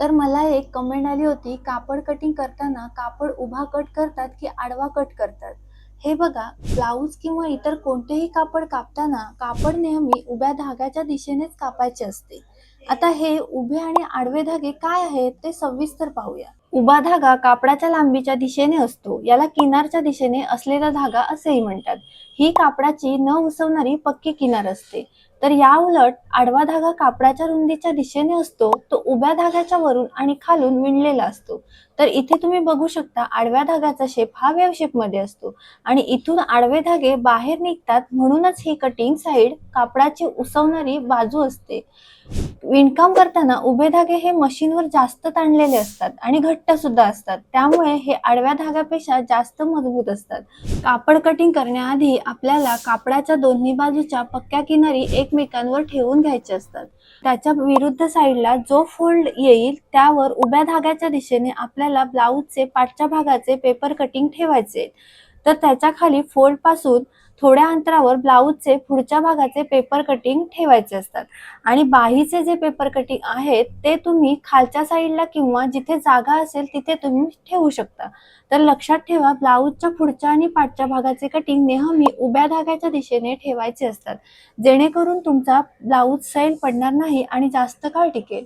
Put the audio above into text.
तर मला एक कमेंट आली होती कापड कटिंग करताना कापड उभा कट करतात की आडवा कट करतात? हे बघा ब्लाऊज किंवा इतर कोणतेही कापड कापताना कापड नेहमी उभ्या धाग्याच्या दिशेनेच कापायचे असते. आता हे उभे आणि आडवे धागे काय आहेत ते सविस्तर पाहूया. उभा धागा कापडाच्या लांबीच्या दिशेने असतो. याला किनारच्या दिशेने असलेला धागा असेही म्हणतात. ही कापडाची न उसवणारी पक्की किनार असते. तर या उलट आडवा धागा कापडाच्या रुंदीच्या दिशेने असतो तो उभ्या धाग्याच्या वरून आणि खालून विणलेला असतो. तर इथे तुम्ही बघू शकता आडव्या धाग्याचा शेप हा वेव शेपमध्ये असतो आणि इथून आडवे धागे बाहेर निघतात म्हणूनच ही कटिंग साईड कापडाची उसवणारी बाजू असते. विणकाम करताना उभे धागे हे मशीनवर जास्त ताणलेले असतात आणि घट्ट सुद्धा असतात. त्यामुळे हे आडव्या धाग्यापेक्षा जास्त मजबूत असतात. कापड कटिंग करण्याआधी आपल्याला कापडाच्या दोन्ही बाजूच्या पक्क्या किनारी एकमेकांवर ठेवून घ्यायचे असतात. त्याच्या विरुद्ध साईडला जो फोल्ड येईल त्यावर उभ्या धाग्याच्या दिशेने आपल्याला ब्लाऊजचे पाठच्या भागाचे पेपर कटिंग ठेवायचे. तर त्याच्याखाली फोल्डपासून थोड्या अंतरावर ब्लाऊजचे पुढच्या भागाचे पेपर कटिंग ठेवायचे असतात. आणि बाहीचे जे पेपर कटिंग आहेत ते तुम्ही खालच्या साईडला किंवा जिथे जागा असेल तिथे तुम्ही ठेवू शकता. तर लक्षात ठेवा ब्लाऊजच्या पुढच्या आणि पाठच्या भागाचे कटिंग नेहमी उभ्या धाग्याच्या दिशेने ठेवायचे असतात. जेणेकरून तुमचा ब्लाऊज सैल पडणार नाही आणि जास्त काळ टिकेल.